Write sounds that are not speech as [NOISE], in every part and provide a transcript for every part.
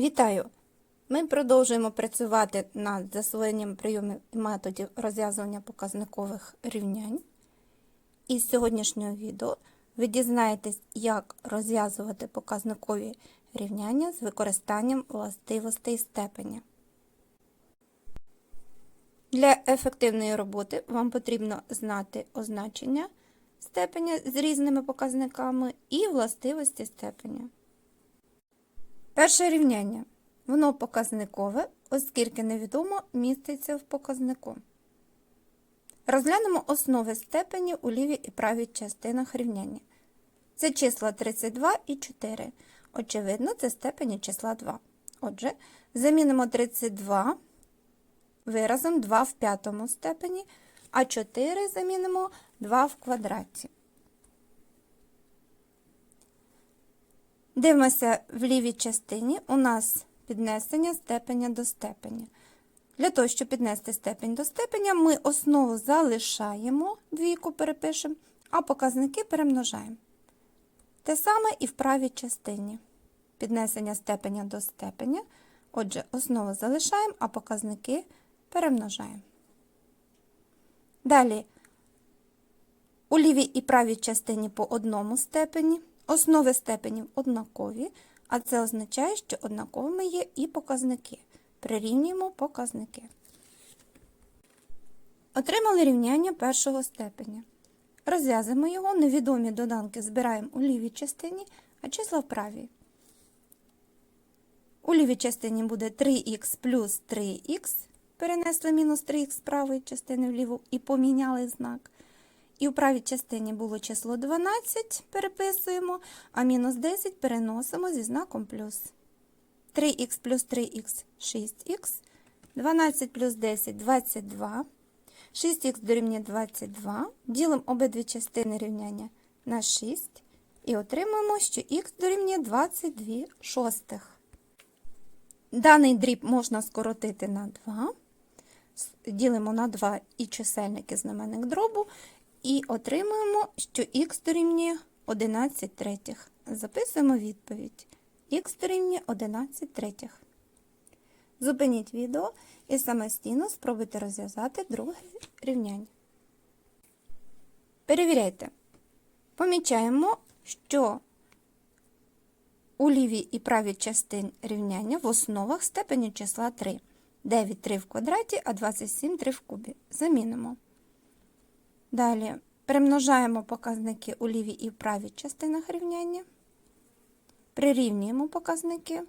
Вітаю! Ми продовжуємо працювати над засвоєнням прийомів і методів розв'язування показникових рівнянь. І з сьогоднішнього відео ви дізнаєтесь, як розв'язувати показникові рівняння з використанням властивостей степеня. Для ефективної роботи вам потрібно знати означення степеня з різними показниками і властивості степеня. Перше рівняння. Воно показникове, оскільки невідомо міститься в показнику. Розглянемо основи степені у лівій і правій частинах рівняння. Це числа 32 і 4. Очевидно, це степені числа 2. Отже, замінимо 32 виразом 2 в п'ятому степені, а 4 замінимо 2 в квадраті. Дивимося в лівій частині у нас піднесення степеня до степеня. Для того, щоб піднести степень до степеня, ми основу залишаємо, двійку перепишемо, а показники перемножаємо. Те саме і в правій частині. Піднесення степеня до степеня. Отже, основу залишаємо, а показники перемножаємо. Далі, у лівій і правій частині по одному степені. Основи степенів однакові, а це означає, що однаковими є і показники. Прирівнюємо показники. Отримали рівняння першого степеня. Розв'язуємо його, невідомі доданки збираємо у лівій частині, а числа в правій. У лівій частині буде 3х плюс 3х. Перенесли мінус 3х з правої частини вліву і поміняли знак. І у правій частині було число 12, переписуємо, а мінус 10 переносимо зі знаком плюс. 3х плюс 3х 6х, 12 плюс 10 22, 6х дорівнює 22, ділимо обидві частини рівняння на 6 і отримуємо, що х дорівнює 22 шостих. Даний дріб можна скоротити на 2. Ділимо на 2 і чисельник і знаменник дробу, і отримуємо, що х дорівнює 11 третіх. Записуємо відповідь. Х дорівнює 11 третіх. Зупиніть відео і самостійно спробуйте розв'язати друге рівняння. Перевіряйте. Помічаємо, що у лівій і правій частині рівняння в основах степені числа 3. 9 3 в квадраті, а 27 3 в кубі. Замінимо. Далі перемножаємо показники у лівій і в правій частинах рівняння. Прирівнюємо показники.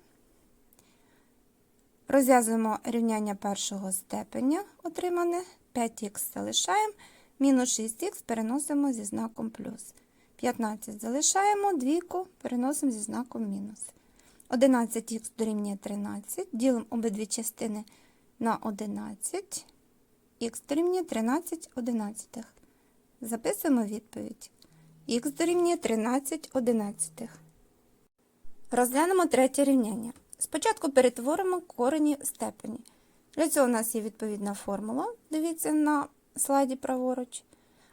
Розв'язуємо рівняння першого степеня, отримане. 5х залишаємо, мінус 6х переносимо зі знаком плюс. 15 залишаємо, двійку переносимо зі знаком мінус. 11х дорівнює 13, ділимо обидві частини на 11, х дорівнює 13 одинадцятих. Записуємо відповідь. Х дорівнює 13 одинадцятих. Розглянемо третє рівняння. Спочатку перетворимо корені в степені. Для цього у нас є відповідна формула, дивіться на слайді праворуч.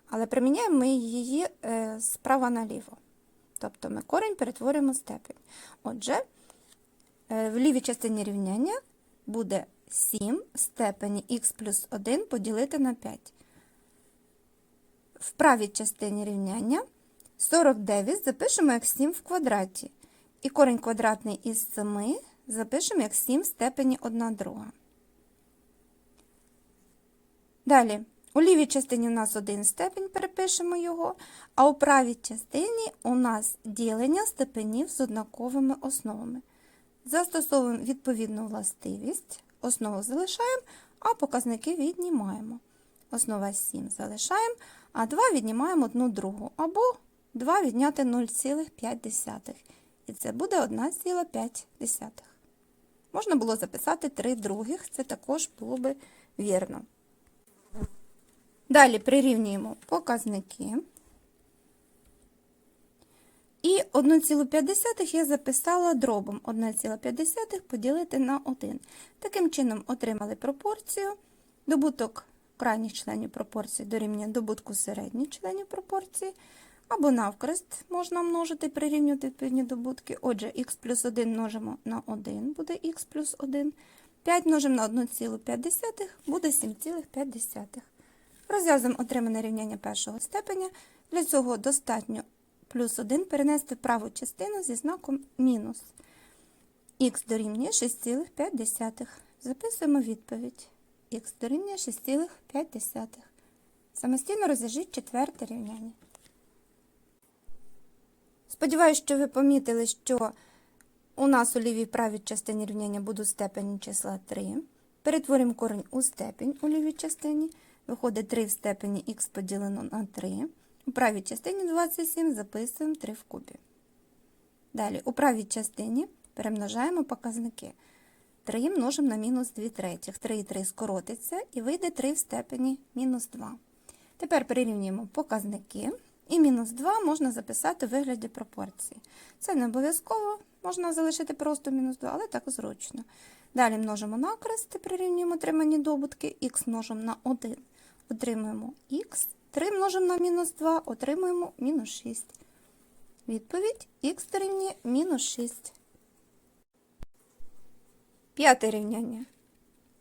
Але приміняємо ми її е, справа наліво. Тобто ми корінь перетворюємо в степень. Отже, е, в лівій частині рівняння буде 7 в степені х плюс 1 поділити на 5. В правій частині рівняння 49 запишемо як 7 в квадраті. І корінь квадратний із 7 запишемо як 7 в степені 1 друга. Далі, у лівій частині у нас один степень, перепишемо його, а у правій частині у нас ділення степенів з однаковими основами. Застосовуємо відповідну властивість, основу залишаємо, а показники віднімаємо. Основа 7 залишаємо, а 2 віднімаємо 1 другу, або 2 відняти 0,5. І це буде 1,5. Можна було записати 3 других, це також було би вірно. Далі прирівнюємо показники. І 1,5 я записала дробом 1,5 поділити на 1. Таким чином отримали пропорцію. Добуток крайніх членів пропорції дорівнює добутку середніх членів пропорції, Або навкрест можна множити, прирівнювати відповідні добутки. Отже, х плюс 1 множимо на 1, буде х плюс 1. 5 множимо на 1,5 буде 7,5. Розв'язуємо отримане рівняння першого степеня. Для цього достатньо плюс 1 перенести в праву частину зі знаком мінус. Х дорівнює 6,5. Записуємо відповідь. Х дорівнює 6,5. Самостійно розв'яжіть четверте рівняння. Сподіваюсь, що ви помітили, що у нас у лівій правій частині рівняння будуть степені числа 3. Перетворимо корінь у степень у лівій частині. Виходить 3 в степені х поділено на 3. У правій частині 27 записуємо 3 в кубі. Далі, у правій частині перемножаємо показники. 3 множимо на мінус 2 третіх. 3 і 3 скоротиться і вийде 3 в степені мінус 2. Тепер перерівнюємо показники. І мінус 2 можна записати в вигляді пропорції. Це не обов'язково, можна залишити просто мінус 2, але так зручно. Далі множимо на крест, прирівнюємо отримані добутки, х множимо на 1, отримуємо х, 3 множимо на мінус 2, отримуємо мінус 6. Відповідь х дорівнює мінус 6. П'яте рівняння.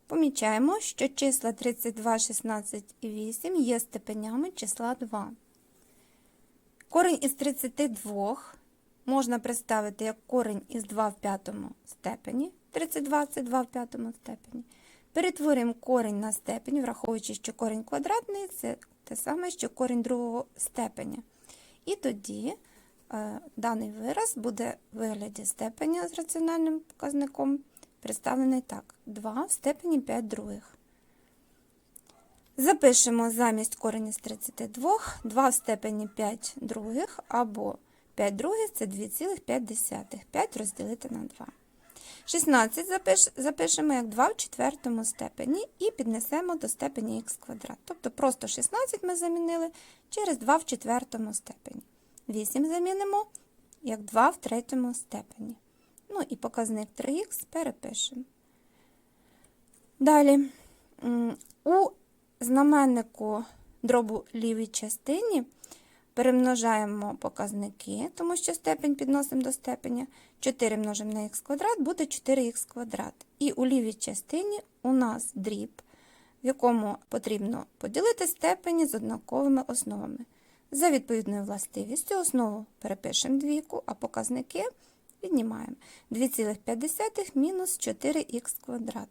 Помічаємо, що числа 32, 16 і 8 є степенями числа 2. Корінь із 32 можна представити як корінь із 2 в п'ятому степені. 32 це 2 в п'ятому степені. Перетворюємо корінь на степень, враховуючи, що корінь квадратний це те саме, що корінь другого степеня. І тоді е, даний вираз буде в вигляді степеня з раціональним показником представлений так: 2 в степені 5 других. Запишемо замість корені з 32 2 в степені 5 других або 5 других це 2,5. 5 розділити на 2. 16 запиш, запишемо як 2 в четвертому степені і піднесемо до степені х квадрат. Тобто просто 16 ми замінили через 2 в четвертому степені. 8 замінимо як 2 в третьому степені. Ну і показник 3х перепишемо. Далі. У знаменнику дробу лівій частині перемножаємо показники, тому що степень підносимо до степеня. 4 множимо на х квадрат буде 4х квадрат. І у лівій частині у нас дріб, в якому потрібно поділити степені з однаковими основами. За відповідною властивістю основу перепишемо двійку, а показники віднімаємо 2,5 мінус 4х квадрат.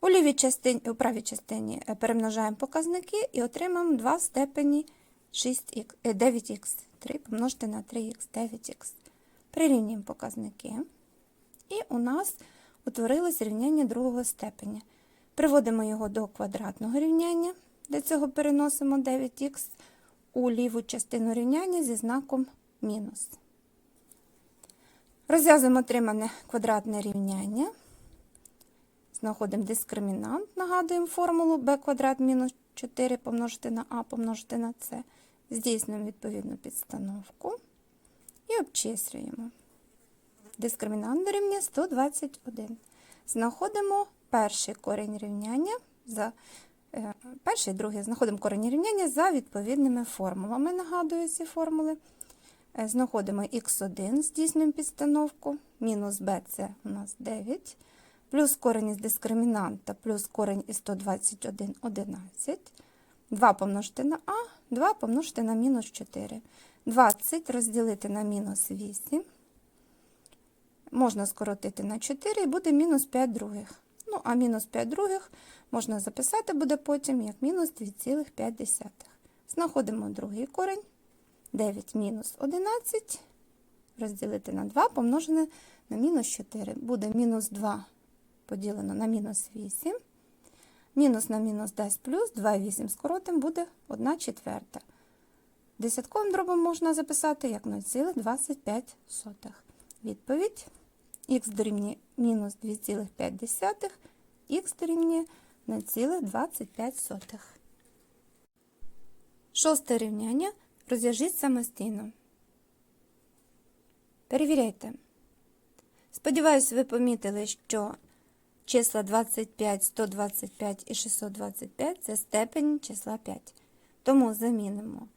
У лівій частині, у правій частині е, перемножаємо показники і отримаємо 2 в степені 6х, 9х. 3 помножити на 3х, 9х. Прирівнюємо показники. І у нас утворилось рівняння другого степеня. Приводимо його до квадратного рівняння. Для цього переносимо 9х у ліву частину рівняння зі знаком мінус. Розв'язуємо отримане квадратне рівняння. Знаходимо дискримінант, нагадуємо формулу b квадрат мінус 4 помножити на а помножити на c. Здійснюємо відповідну підстановку і обчислюємо. Дискримінант дорівнює 121. Знаходимо перший корінь рівняння за е, перший другий знаходимо корінь рівняння за відповідними формулами. Нагадую ці формули. Е, знаходимо х1, здійснюємо підстановку, мінус b це у нас 9 плюс корень із дискримінанта, плюс корень із 121 11. 2 помножити на А, 2 помножити на мінус 4. 20 розділити на мінус 8. Можна скоротити на 4 і буде мінус 5 других. Ну, а мінус 5 других можна записати буде потім як мінус 2,5. Знаходимо другий корень. 9 мінус 11. Розділити на 2 помножене на мінус 4. Буде мінус 2 поділено на мінус 8. Мінус на мінус дасть плюс, 2,8 скоротим буде 1 четверта. Десятковим дробом можна записати як 0,25. Відповідь х дорівнює мінус 2,5, х дорівнює 0,25. Шосте рівняння розв'яжіть самостійно. Перевіряйте. Сподіваюсь, ви помітили, що Числа 25, 125 і 625 це степень числа 5. Тому замінимо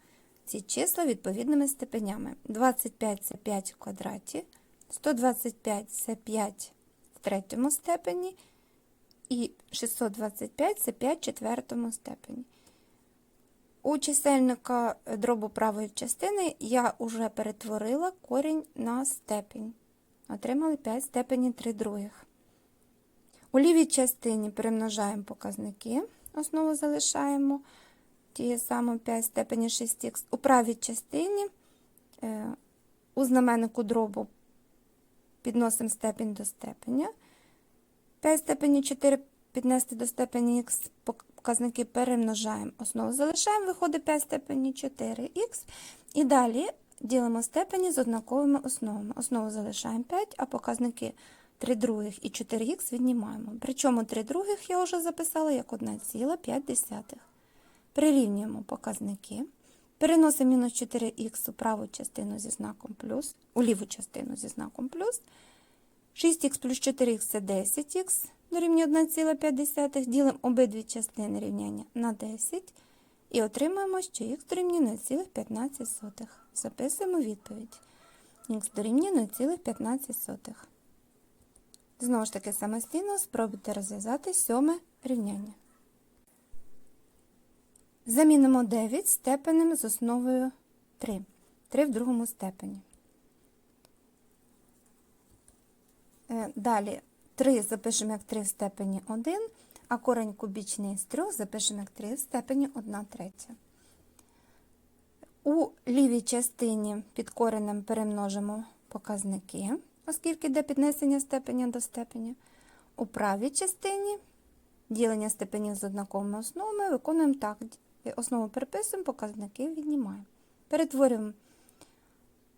ці числа відповідними степенями. 25 це 5 в квадраті, 125 це 5 в третьому степені, і 625 це 5 в четвертому степені. У чисельника дробу правої частини я вже перетворила корінь на степень. Отримали 5 степені 3 других. У лівій частині перемножаємо показники, основу залишаємо тієї саме 5 степені 6х. У правій частині е, у знаменнику дробу підносимо степень до степеня. 5 степені 4 піднести до степені х, показники перемножаємо. Основу залишаємо, виходить 5 степені 4х. І далі ділимо степені з однаковими основами. Основу залишаємо 5, а показники 3 других і 4х віднімаємо. Причому 3 других я вже записала як 1,5. Прирівнюємо показники. Переносимо мінус 4х у праву частину зі знаком плюс, у ліву частину зі знаком плюс. 6х плюс 4х це 10х дорівнює 1,5. Ділимо обидві частини рівняння на 10 і отримаємо, що х дорівнює 0,15. Записуємо відповідь. Х дорівнює 0,15. Знову ж таки, самостійно спробуйте розв'язати сьоме рівняння. Замінимо 9 степенем з основою 3. 3 в другому степені. Е, Далі 3 запишемо як 3 в степені 1, а корень кубічний з 3 запишемо як 3 в степені 1 третя. У лівій частині під коренем перемножимо показники, оскільки йде піднесення степеня до степеня. У правій частині ділення степенів з однаковими основами виконуємо так. Основу переписуємо, показники віднімаємо. Перетворюємо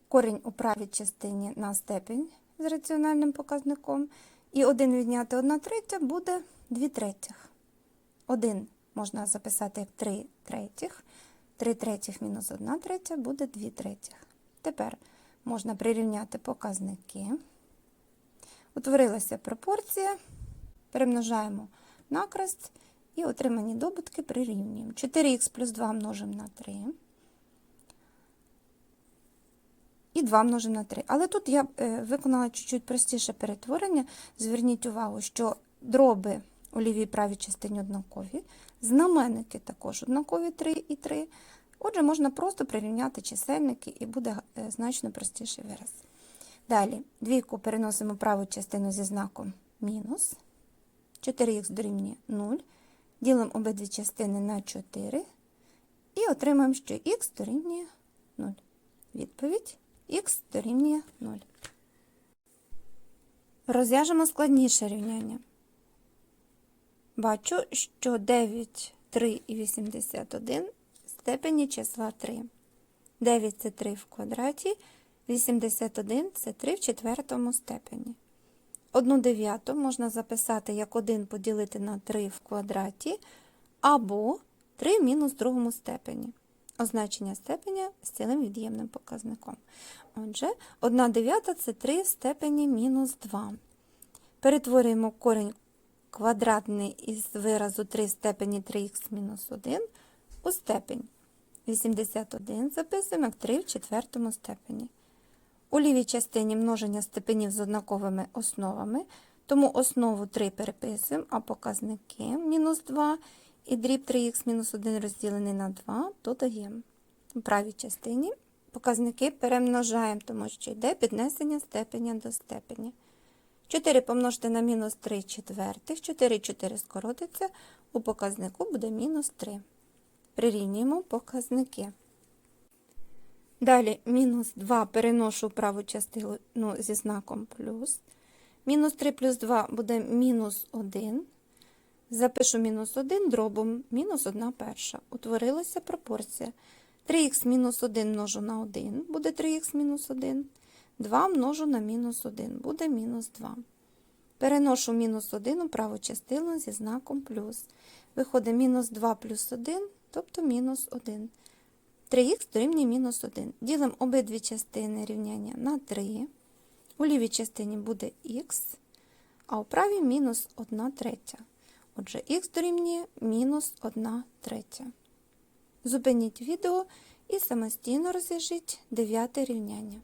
корінь у правій частині на степень з раціональним показником. І 1 відняти 1 третя буде 2 третіх. 1 можна записати як 3 третіх. 3 третіх мінус 1 третя буде 2 третіх. Тепер можна прирівняти показники. Утворилася пропорція. Перемножаємо накрест і отримані добутки прирівнюємо. 4х плюс 2 множимо на 3. І 2 множимо на 3. Але тут я е, виконала чуть-чуть простіше перетворення. Зверніть увагу, що дроби у лівій і правій частині однакові, знаменники також однакові 3 і 3. Отже, можна просто прирівняти чисельники і буде е, значно простіший вираз. Далі, двійку переносимо праву частину зі знаком мінус. 4х дорівнює 0. Ділимо обидві частини на 4 і отримаємо, що х дорівнює 0. Відповідь х дорівнює 0. Розв'яжемо складніше рівняння. Бачу, що 9, 3 і 81 степені числа 3. 9 це 3 в квадраті, 81 це 3 в четвертому степені. 1 дев'яту можна записати як 1 поділити на 3 в квадраті, або 3 в мінус другому степені. Означення степеня з цілим від'ємним показником. Отже, 1 дев'ята це 3 в степені мінус 2. Перетворюємо корінь квадратний із виразу 3 в степені 3х мінус 1 у степень. 81 записуємо як 3 в четвертому степені. У лівій частині множення степенів з однаковими основами, тому основу 3 переписуємо, а показники мінус 2 і дріб 3х мінус 1 розділений на 2 додаємо. У правій частині показники перемножаємо, тому що йде піднесення степеня до степеня. 4 помножити на мінус 3 четвертих, 4 4 скоротиться, у показнику буде мінус 3. Прирівнюємо показники. Далі мінус 2 переношу в праву частину зі знаком плюс. Мінус 3 плюс 2 буде мінус 1. Запишу мінус 1 дробом мінус 1 перша. Утворилася пропорція. 3х мінус 1 множу на 1 буде 3х мінус 1. 2 множу на мінус 1 буде мінус 2. Переношу мінус 1 у праву частину зі знаком плюс. Виходить мінус 2 плюс 1, тобто мінус 1. 3х дорівнює мінус 1. Ділимо обидві частини рівняння на 3. У лівій частині буде х, а у правій мінус 1 третя. Отже, х дорівнює мінус 1 третя. Зупиніть відео і самостійно розв'яжіть дев'яте рівняння.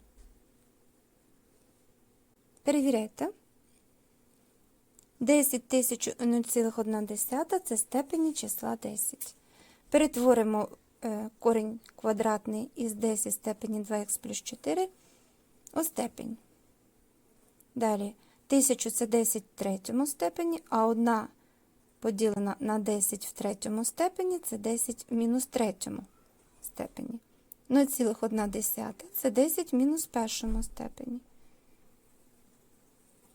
Перевіряйте. 10 тисяч 0,1 це степені числа 10. Перетворимо е, корінь квадратний із 10 степені 2х плюс 4 у степень. Далі 1000 це 10 в третьому степені, а 1 поділена на 10 в третьому степені це 10 в мінус третьому степені. 0,1 це 10 в мінус першому степені.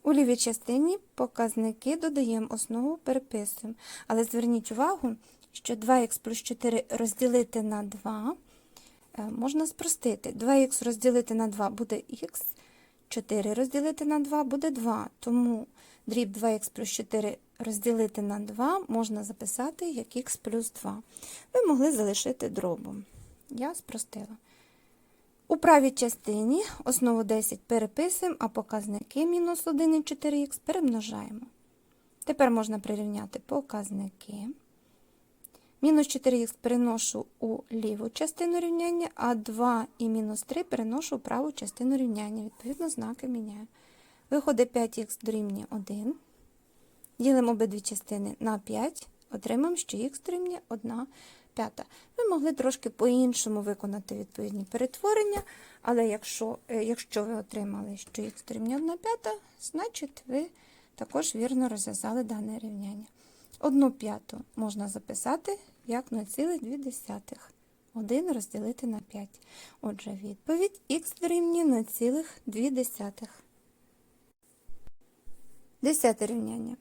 У лівій частині показники додаємо основу, переписуємо. Але зверніть увагу, що 2х плюс 4 розділити на 2 е, можна спростити. 2х розділити на 2 буде х, 4 розділити на 2 буде 2. Тому дріб 2х плюс 4 розділити на 2 можна записати як х плюс 2. Ви могли залишити дробом. Я спростила. У правій частині основу 10 переписуємо, а показники мінус 1 і 4х перемножаємо. Тепер можна прирівняти показники. Мінус 4х переношу у ліву частину рівняння, а 2 і мінус 3 переношу у праву частину рівняння. Відповідно, знаки міняю. Виходить 5х дорівнює 1. Ділимо обидві частини на 5, отримаємо, що х дорівнює 1 п'ята. Ви могли трошки по-іншому виконати відповідні перетворення, але якщо е, якщо ви отримали, що х дорівнює 1 п'ята, значить ви також вірно розв'язали дане рівняння. Одну п'яту можна записати як 0,2. 1 розділити на 5. Отже, відповідь х дорівнює 0,2. Десяте рівняння.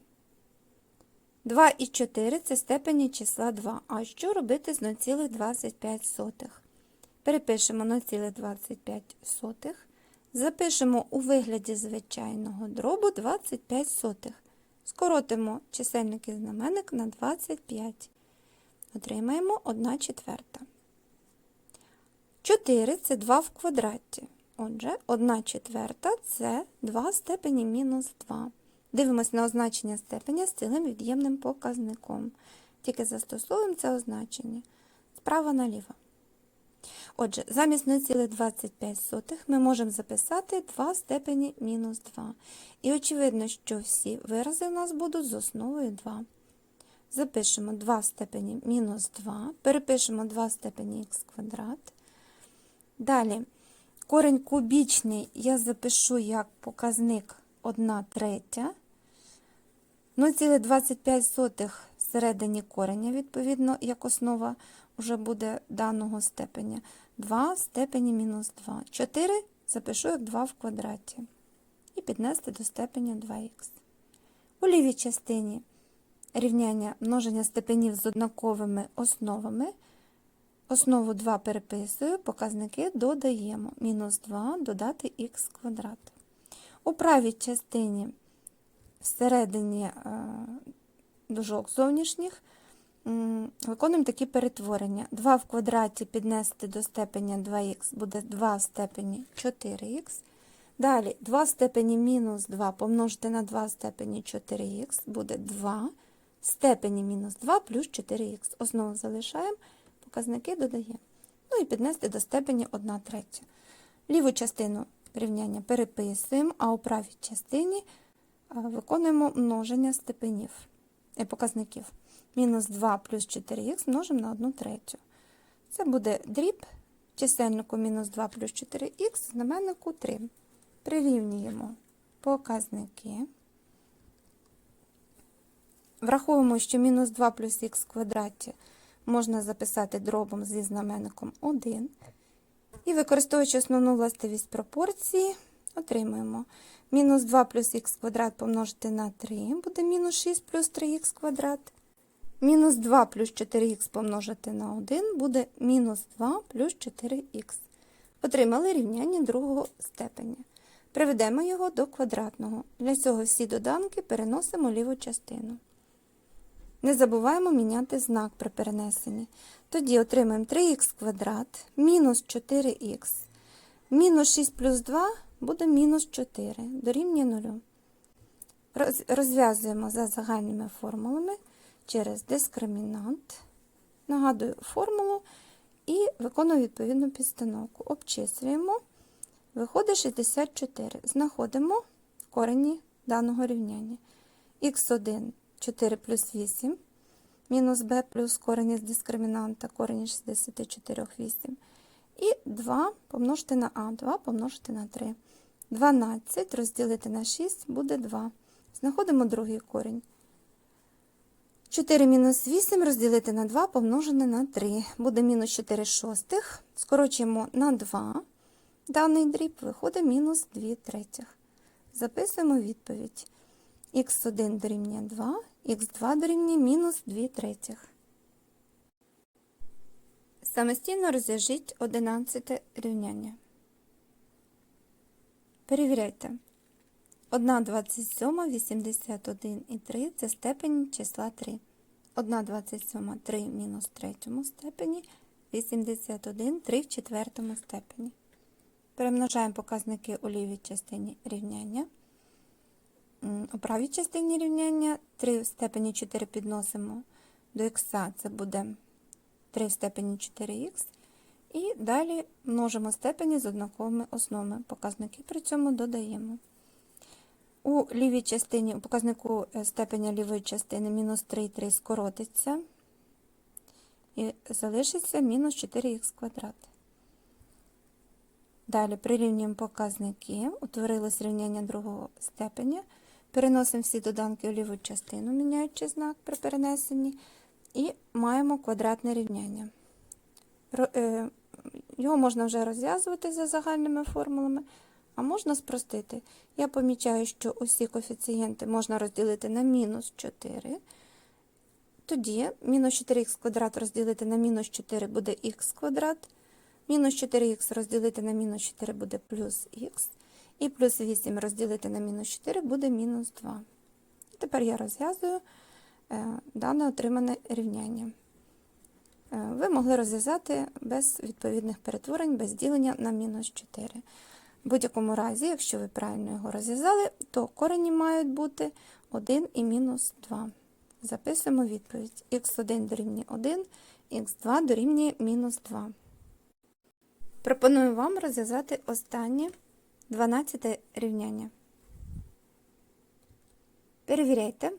2 і 4 це степені числа 2. А що робити з 0,25? Перепишемо 0,25. Запишемо у вигляді звичайного дробу 25 сотих. Скоротимо чисельник і знаменник на 25. Отримаємо 1 четверта. 4 це 2 в квадраті. Отже, 1 четверта це 2 степені мінус 2. Дивимось на означення степеня з цілим від'ємним показником. Тільки застосовуємо це означення справа наліво. Отже, замість 0,25 ми можемо записати 2 степені мінус 2. І очевидно, що всі вирази у нас будуть з основою 2. Запишемо 2 в степені мінус 2, перепишемо 2 в степені х квадрат. Далі, корень кубічний я запишу як показник 1 третя. 0,25 всередині кореня, відповідно, як основа вже буде даного степеня. 2 в степені мінус 2. 4 запишу як 2 в квадраті. І піднести до степеня 2х. У лівій частині рівняння множення степенів з однаковими основами. Основу 2 переписую, показники додаємо. Мінус 2 додати х квадрат. У правій частині всередині е, дужок зовнішніх виконуємо такі перетворення. 2 в квадраті піднести до степеня 2х буде 2 в степені 4х. Далі 2 в степені мінус 2 помножити на 2 в степені 4х буде 2 в степені мінус 2 плюс 4х. Основу залишаємо, показники додаємо. Ну і піднести до степені 1 третя. Ліву частину рівняння переписуємо, а у правій частині виконуємо множення степенів і показників. Мінус 2 плюс 4х множимо на 1 третю. Це буде дріб чисельнику мінус 2 плюс 4х, знаменнику 3. Прирівнюємо показники. Враховуємо, що мінус 2 плюс х в квадраті можна записати дробом зі знаменником 1. І використовуючи основну властивість пропорції, отримуємо мінус 2 плюс х квадрат помножити на 3 буде мінус 6 плюс 3х квадрат. Мінус 2 плюс 4х помножити на 1 буде мінус 2 плюс 4х. Отримали рівняння другого степеня. Приведемо його до квадратного. Для цього всі доданки переносимо ліву частину. Не забуваємо міняти знак при перенесенні. Тоді отримаємо 3х квадрат мінус 4х. Мінус 6 плюс 2 буде мінус 4 дорівнює 0. Розв'язуємо за загальними формулами через дискримінант. Нагадую формулу і виконую відповідну підстановку. Обчислюємо. Виходить 64. Знаходимо корені даного рівняння. х1 4 плюс 8, мінус b плюс корень із дискримінанта, корень із 64 8. І 2 помножити на а, 2 помножити на 3. 12 розділити на 6 буде 2. Знаходимо другий корінь. 4 мінус 8 розділити на 2 помножене на 3. Буде мінус 4 шостих. Скорочуємо на 2. Даний дріб виходить мінус 2 третіх. Записуємо відповідь. х1 дорівнює 2, х2 дорівнює мінус 2 третіх. Самостійно розв'яжіть 11 рівняння. Перевіряйте. 1 27, 81 і 3 це степень числа 3. 1 27, 3 мінус в третьому степені, 81, 3 в четвертому степені. Перемножаємо показники у лівій частині рівняння. У правій частині рівняння 3 в степені 4 підносимо до х, це буде 3 в степені 4х. І далі множимо степені з однаковими основами. Показники при цьому додаємо. У лівій частині, у показнику е, степеня лівої частини мінус 3 3 скоротиться. І залишиться мінус 4х квадрат. Далі прирівнюємо показники, утворилось рівняння другого степеня. Переносимо всі доданки у ліву частину, міняючи знак при перенесенні, і маємо квадратне рівняння. Е, Його можна вже розв'язувати за загальними формулами, а можна спростити. Я помічаю, що усі коефіцієнти можна розділити на мінус 4. Тоді мінус 4х квадрат розділити на мінус 4 буде х квадрат. Мінус 4х розділити на мінус 4 буде плюс х. І плюс 8 розділити на мінус 4 буде мінус 2. Тепер я розв'язую дане отримане рівняння. Е, Ви могли розв'язати без відповідних перетворень, без ділення на мінус 4. В будь-якому разі, якщо ви правильно його розв'язали, то корені мають бути 1 і мінус 2. Записуємо відповідь. х1 дорівнює 1, х2 дорівнює мінус 2. Пропоную вам розв'язати останнє 12 рівняння. Перевіряйте.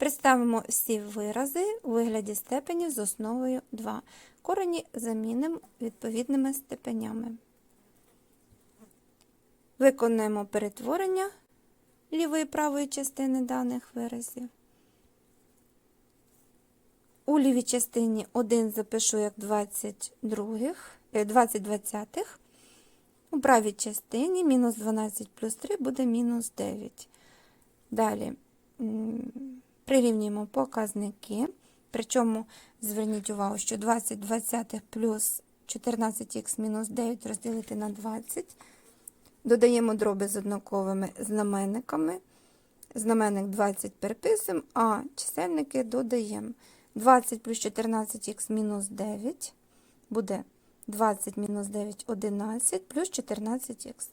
Представимо всі вирази у вигляді степенів з основою 2. Корені замінимо відповідними степенями. Виконуємо перетворення лівої і правої частини даних виразів. У лівій частині 1 запишу як 22, е, 20 двадцятих. У правій частині мінус 12 плюс 3 буде мінус 9. Далі прирівнюємо показники. Причому зверніть увагу, що 20 двадцятих плюс 14х мінус 9 розділити на 20. Додаємо дроби з однаковими знаменниками. Знаменник 20 переписуємо, а чисельники додаємо. 20 плюс 14х мінус 9 буде 20 мінус 9 11 плюс 14х.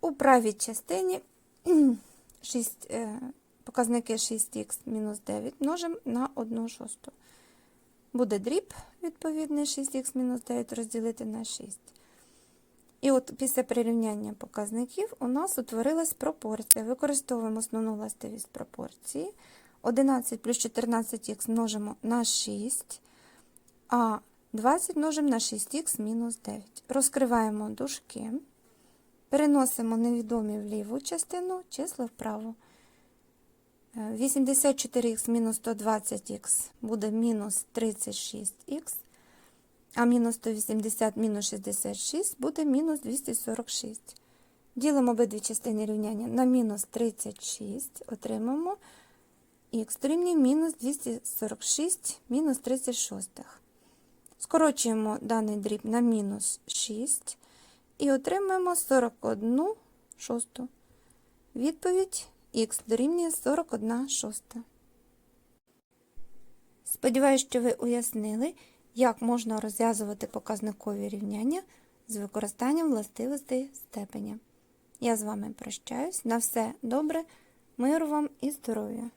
У правій частині [CLEARS THROAT] 6, е, показники 6х мінус 9 множимо на 1 шосту. Буде дріб, відповідний 6х мінус 9 розділити на 6. І от після прирівняння показників у нас утворилась пропорція. Використовуємо основну властивість пропорції. 11 плюс 14х множимо на 6, а 20 множимо на 6х мінус 9. Розкриваємо дужки, переносимо невідомі в ліву частину, числа вправо. Е, 84х мінус 120х буде мінус 36х, а мінус 180 мінус 66 буде мінус 246. Ділимо обидві частини рівняння на мінус 36, отримаємо х дорівнює мінус 246 мінус 36. Скорочуємо даний дріб на мінус 6 і отримаємо 41 шосту. Відповідь х дорівнює 41 шоста. Сподіваюсь, що ви уяснили, як можна розв'язувати показникові рівняння з використанням властивостей степеня. Я з вами прощаюсь. На все добре, миру вам і здоров'я!